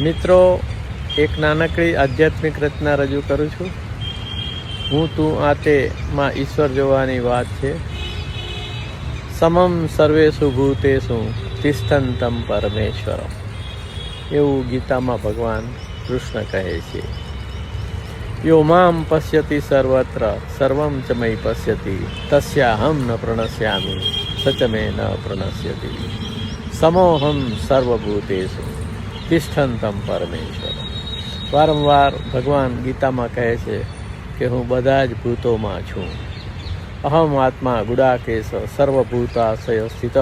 મિત્રો, એક નાનકડી આધ્યાત્મિક રચના રજૂ કરું છું. હું તું આ તે માં ઈશ્વર જોવાની વાત છે. સમમ સર્વેષુ ભૂતેષુ તિષ્ઠંતમ પરમેશ્વરમ. એવું ગીતામાં ભગવાન કૃષ્ણ કહે છે. યો મામ પશ્યતિ સર્વત્ર, સર્વમ ચ મય પશ્યતિ, તસ્યાહમ ન પ્રણશ્યામી સચમે ન પ્રણશ્યતિ. સમોહમ સર્વભૂતેષુ. તિષ્ઠંતમ પરમેશ્વર. વારંવાર ભગવાન ગીતામાં કહે છે કે હું બધા જ ભૂતોમાં છું. અહમ આત્મા ગુડાકેશ સર્વભૂતાશય સ્થિત.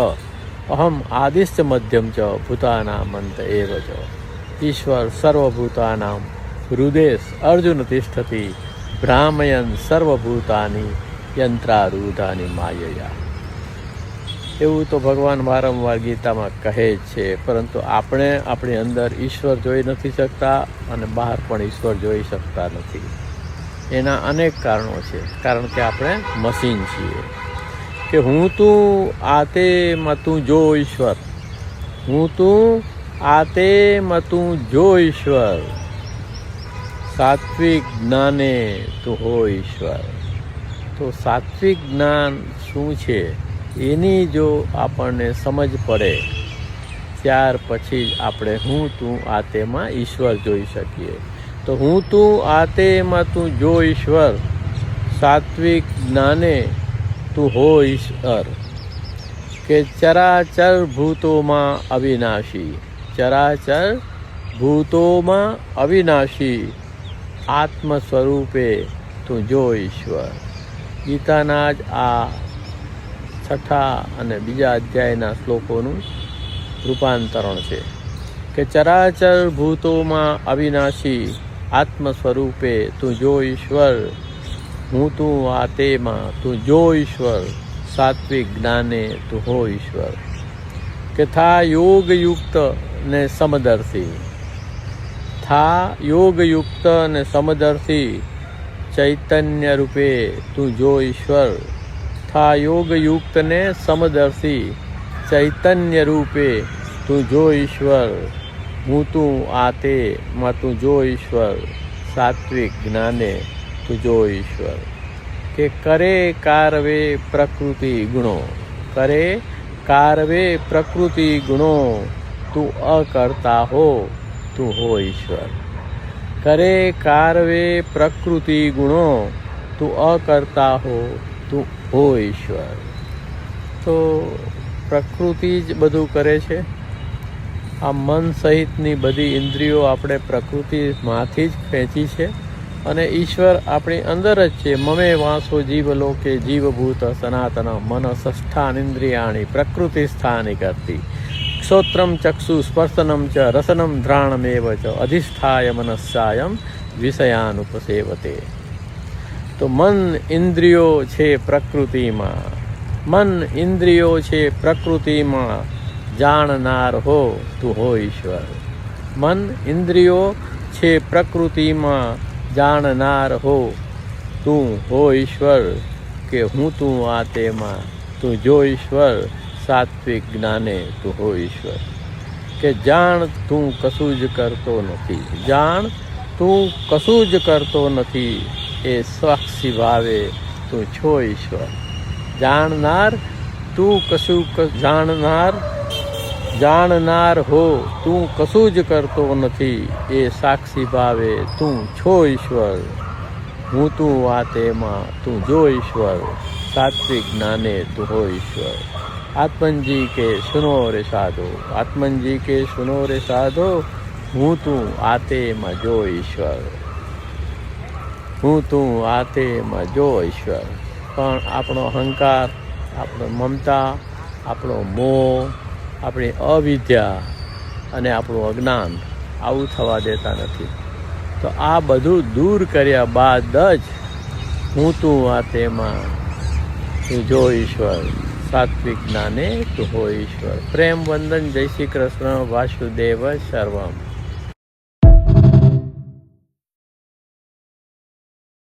અહમ આદિશ્ચ મધ્યમ ચ ભૂતાનામ અંત એવ ચ. ઈશ્વર સર્વભૂતાનામ હૃદેશ અર્જુન તિષ્ઠતી ભ્રામયન સર્વભૂતાની યંત્રારૂઢાની માયયા. એવું તો ભગવાન વારંવાર ગીતામાં કહે છે, પરંતુ આપણે આપણી અંદર ઈશ્વર જોઈ નથી શકતા અને બહાર પણ ઈશ્વર જોઈ શકતા નથી. એના અનેક કારણો છે. કારણ કે આપણે મશીન છીએ. કે હું તું, આ તે તું જો ઈશ્વર. હું તું, આ તે તું જો ઈશ્વર. સાત્વિક જ્ઞાને તું હો ઈશ્વર. તો સાત્વિક જ્ઞાન શું છે? એની જો આપણને સમજ પડે, ત્યાર પછી જ આપણે હું તું આ તેમાં ઈશ્વર જોઈ શકીએ. તો હું તું આ તેમાં તું જો ઈશ્વર, સાત્વિક જ્ઞાને તું હો ઈશ્વર. કે ચરાચર ભૂતોમાં અવિનાશી, ચરાચર ભૂતોમાં અવિનાશી આત્મ સ્વરૂપે તું જો ઈશ્વર. ગીતાના જ આ છઠ્ઠા અને બીજા અધ્યાયના શ્લોકોનું રૂપાંતરણ છે કે ચરાચર ભૂતોમાં અવિનાશી આત્મ સ્વરૂપે તું જો ઈશ્વર, હું તું આ તેમાં તું જો ઈશ્વર, સાત્વિક જ્ઞાને તું હો ઈશ્વર. કે થા યોગયુક્ત ને સમદર્શી. થા યોગયુક્ત ને સમદર્શી ચૈતન્ય રૂપે તું જો ઈશ્વર થા યોગયુક્ત ને સમદર્શી ચૈતન્ય રૂપે તું જો ઈશ્વર હું તું આ તે માં તું જો ઈશ્વર સાત્વિક જ્ઞાને તું જો ઈશ્વર કે કરે કારવે પ્રકૃતિ ગુણો કરે કારવે પ્રકૃતિ ગુણો તું અકર્તા હો તું હો ઈશ્વર કરે કારવે પ્રકૃતિ ગુણો તું અકર્તા હો તું હો ઈશ્વર. તો પ્રકૃતિ જ બધું કરે છે. આ મન સહિતની બધી ઇન્દ્રિયો આપણે પ્રકૃતિમાંથી જ ખેંચી છે અને ઈશ્વર આપણી અંદર જ છે. મમે વાંસો જીવલોકે જીવભૂત સનાતન મન સંસ્થાન ઇન્દ્રિયાણી પ્રકૃતિ સ્થાની કરતી. ક્ષોત્રમ ચક્ષુ સ્પર્શનમ ચ રસનમ ધ્રાણમેવ ચ અધિષ્ઠાય મનસ્સાયમ વિષયાનુપસેવતે. તો મન ઇન્દ્રિયો છે પ્રકૃતિમાં. મન ઇન્દ્રિયો છે પ્રકૃતિમાં. જાણનાર હો, તું હો ઈશ્વર. મન ઇન્દ્રિયો છે પ્રકૃતિમાં. જાણનાર હો, તું હો ઈશ્વર. કે હું તું આ તેમાં. તું જો ઈશ્વર, સાત્વિક જ્ઞાને તું હો ઈશ્વર. કે જાણ તું કશું જ કરતો નથી. જાણ તું કશું જ કરતો નથી. એ સાક્ષી ભાવે તું છો ઈશ્વર? જાણનાર તું કશું જાણનાર જાણનાર હો, તું કશું જ કરતો નથી. એ સાક્ષી ભાવે તું છો ઈશ્વર. હું તું આ તેમાં તું જો ઈશ્વર. સાત્વિક જ્ઞાને તું હો ઈશ્વર. આત્મનજી કે સુનો રે સાધો. આત્મનજી કે સુનો રે સાધો. હું તું આ તેમાં જો ઈશ્વર. હું તું આ તેમાં જો ઈશ્વર. પણ આપણો અહંકાર, આપણો મમતા, આપણો મોહ, આપણી અવિદ્યા અને આપણું અજ્ઞાન આવું થવા દેતા નથી. તો આ બધું દૂર કર્યા બાદ જ હું તું આ તેમાં તું જો ઈશ્વર, સાત્વિક જ્ઞાને તું હો ઈશ્વર. પ્રેમ વંદન જય શ્રી કૃષ્ણ, વાસુદેવ સર્વમ.